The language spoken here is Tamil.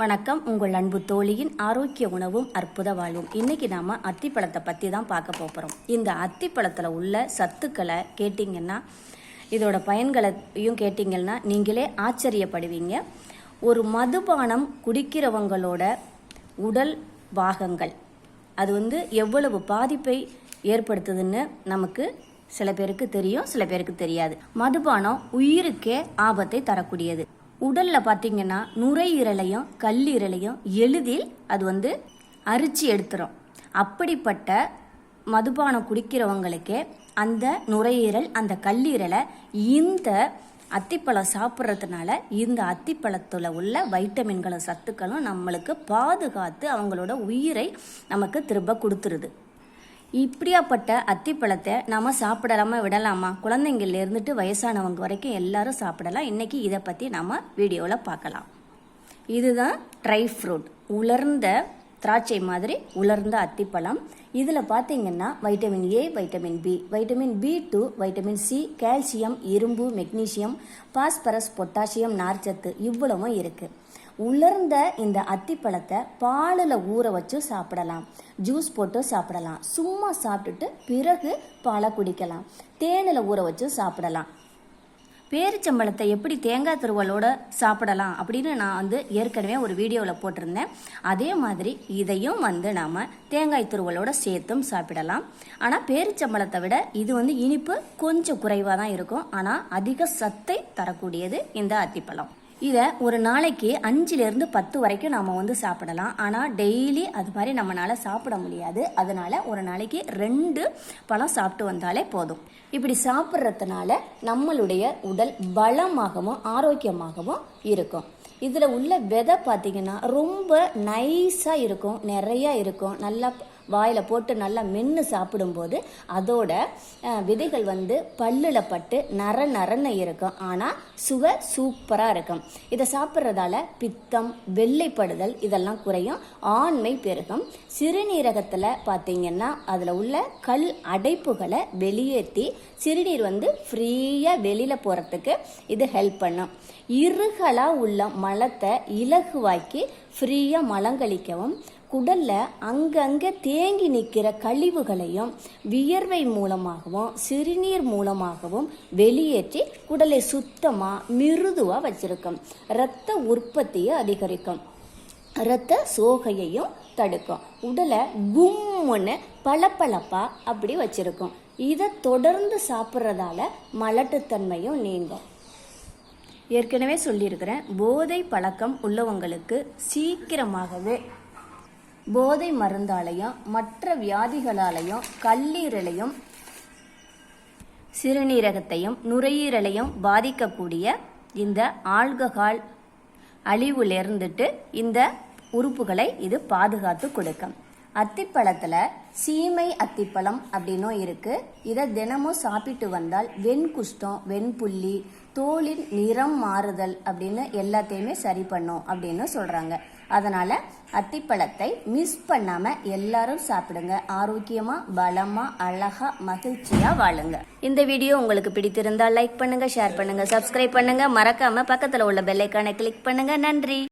வணக்கம். உங்கள் அன்பு தோழியின் ஆரோக்கிய உணவும் அற்புத வாழ்வும். இன்னைக்கு நாம அத்திப்பழத்தை பற்றி தான் பார்க்க போகிறோம் இந்த அத்திப்பழத்தில் உள்ள சத்துக்களை கேட்டிங்கன்னா இதோட பயன்களையும் கேட்டிங்கன்னா நீங்களே ஆச்சரியப்படுவீங்க. ஒரு மதுபானம் குடிக்கிறவங்களோட உடல் பாகங்கள் அது வந்து எவ்வளவு பாதிப்பை ஏற்படுத்துதுன்னு நமக்கு சில பேருக்கு தெரியும் சில பேருக்கு தெரியாது. மதுபானம் உயிருக்கே ஆபத்தை தரக்கூடியது. உடலில் பார்த்தீங்கன்னா நுரையீரலையும் கல்லீரலையும் எளிதில் அது வந்து அரிச்சு எடுத்துரும். அப்படிப்பட்ட மதுபானம் குடிக்கிறவங்களுக்கே அந்த நுரையீரல் அந்த கல்லீரலை இந்த அத்திப்பழம் சாப்பிட்றதுனால இந்த அத்திப்பழத்தில் உள்ள வைட்டமின்களும் சத்துக்களும் நம்மளுக்கு பாதுகாத்து அவங்களோட உயிரை நமக்கு திரும்ப கொடுத்துருது. இப்படியாப்பட்ட அத்திப்பழத்தை நாம் சாப்பிடலாமா விடலாமா? குழந்தைங்கள்ல இருந்துட்டு வயசானவங்க வரைக்கும் எல்லாரும் சாப்பிடலாம். இன்றைக்கி இதை பற்றி நம்ம வீடியோவில் பார்க்கலாம். இதுதான் ட்ரை ஃப்ரூட். உலர்ந்த திராட்சை மாதிரி உலர்ந்த அத்திப்பழம். இதில் பார்த்தீங்கன்னா vitamin A vitamin B vitamin B two vitamin C calcium இரும்பு மெக்னீசியம் பாஸ்பரஸ் பொட்டாசியம் நார்ச்சத்து இவ்வளவும் இருக்குது உலர்ந்த இந்த அத்திப்பழத்தை பாலில் ஊற வச்சு சாப்பிடலாம். ஜூஸ் போட்டு சாப்பிடலாம். சும்மா சாப்பிட்டுட்டு பிறகு பாலை குடிக்கலாம். தேனில் ஊற வச்சு சாப்பிடலாம். பேரிச்சம்பழத்தை எப்படி தேங்காய் துருவலோட சாப்பிடலாம் அப்படின்னு நான் வந்து ஏற்கனவே ஒரு வீடியோவில் போட்டிருந்தேன். அதே மாதிரி இதையும் வந்து நாம் தேங்காய் துருவலோட சேர்த்தும் சாப்பிடலாம். ஆனால் பேரிச்சம்பழத்தை விட இது வந்து இனிப்பு கொஞ்சம் குறைவாக தான் இருக்கும். ஆனால் அதிக சத்தை தரக்கூடியது இந்த அத்திப்பழம். இதை ஒரு நாளைக்கு அஞ்சுலேருந்து பத்து வரைக்கும் நாம் வந்து சாப்பிடலாம். ஆனால் டெய்லி அது மாதிரி நம்மளால் சாப்பிட முடியாது. அதனால் ஒரு நாளைக்கு ரெண்டு பழம் சாப்பிட்டு வந்தாலே போதும். இப்படி சாப்பிட்றதுனால நம்மளுடைய உடல் பலமாகவும் ஆரோக்கியமாகவும் இருக்கும். இதில் உள்ள விதை பார்த்தீங்கன்னா ரொம்ப நைஸாக இருக்கும். நிறையா இருக்கும். நல்லா வாயில் போட்டு நல்லா மென்று சாப்பிடும்போது அதோட விதைகள் வந்து பல்லில் பட்டு நர நரன்னு இருக்கும். ஆனால் சுவை சூப்பராக இருக்கும். இதை சாப்பிட்றதால பித்தம் வெள்ளைப்படுதல் இதெல்லாம் குறையும். ஆண்மை பெருகும். சிறுநீரகத்தில் பார்த்தீங்கன்னா அதில் உள்ள கல் அடைப்புகளை வெளியேற்றி சிறுநீர் வந்து ஃப்ரீயாக வெளியில் போகிறதுக்கு இது ஹெல்ப் பண்ணும். இருகலாக உள்ள மலத்தை இலகுவாக்கி ஃப்ரீயாக மலங்கழிக்கவும் குடல்ல அங்கங்கே தேங்கி நிற்கிற கழிவுகளையும் வியர்வை மூலமாகவும் சிறுநீர் மூலமாகவும் வெளியேற்றி குடலை சுத்தமாக மிருதுவாக வச்சிருக்கும். இரத்த உற்பத்தியை அதிகரிக்கும். இரத்த சோகையையும் தடுக்கும். உடலை கும்முன்னு பளபளப்பாக அப்படி வச்சிருக்கும். இதை தொடர்ந்து சாப்பிட்றதால மலட்டுத்தன்மையும் நீங்கும். ஏற்கனவே சொல்லியிருக்கிறேன் போதை பழக்கம் உள்ளவங்களுக்கு சீக்கிரமாகவே போதை மருந்தாலையும் மற்ற வியாதிகளாலையும் கல்லீரலையும் சிறுநீரகத்தையும் நுரையீரலையும் பாதிக்கக்கூடிய இந்த ஆல்கஹால் அழிவுலேருந்துட்டு இந்த உறுப்புகளை இது பாதுகாத்து கொடுக்கும். அத்திப்பழத்தில் சீமை அத்திப்பழம் அப்படின்னும் இருக்குது இதை தினமும் சாப்பிட்டு வந்தால் வெண்குஷ்டம் வெண்புள்ளி தோலின் நிறம் மாறுதல் அப்படின்னு எல்லாத்தையுமே சரி பண்ணும் அப்படின்னு சொல்கிறாங்க அதனால் அத்திப்பழத்தை மிஸ் பண்ணாம எல்லாரும் சாப்பிடுங்க. ஆரோக்கியமா பலமா அழகா மகிழ்ச்சியா வாழுங்க. இந்த வீடியோ உங்களுக்கு பிடித்திருந்தால் லைக் பண்ணுங்க ஷேர் பண்ணுங்க சப்ஸ்கிரைப் பண்ணுங்க. மறக்காம பக்கத்துல உள்ள பெல்லைக்கானை கிளிக் பண்ணுங்க. நன்றி.